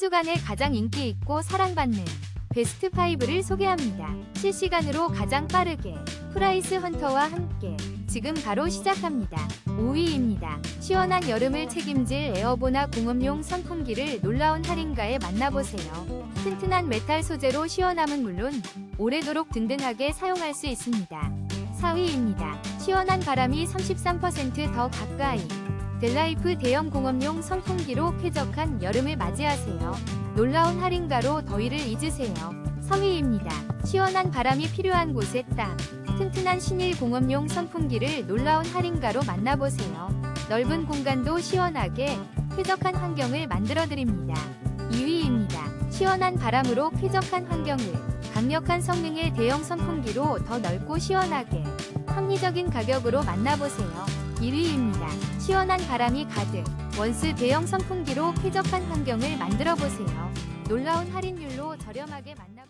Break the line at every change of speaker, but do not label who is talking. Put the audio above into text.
주간에 가장 인기 있고 사랑받는 베스트 5를 소개합니다. 실시간으로 가장 빠르게 프라이스 헌터와 함께 지금 바로 시작합니다. 5위입니다. 시원한 여름을 책임질 에어보나 공업용 선풍기를 놀라운 할인가에 만나보세요. 튼튼한 메탈 소재로 시원함은 물론 오래도록 든든하게 사용할 수 있습니다. 4위입니다. 시원한 바람이 33%더 가까이 델라이프 대형 공업용 선풍기로 쾌적한 여름을 맞이하세요. 놀라운 할인가로 더위를 잊으세요. 3위입니다. 시원한 바람이 필요한 곳에 딱 튼튼한 신일 공업용 선풍기를 놀라운 할인가로 만나보세요. 넓은 공간도 시원하게 쾌적한 환경을 만들어드립니다. 2위입니다. 시원한 바람으로 쾌적한 환경을 강력한 성능의 대형 선풍기로 더 넓고 시원하게 합리적인 가격으로 만나보세요. 1위입니다. 시원한 바람이 가득 원스 대형 선풍기로 쾌적한 환경을 만들어 보세요. 놀라운 할인율로 저렴하게 만나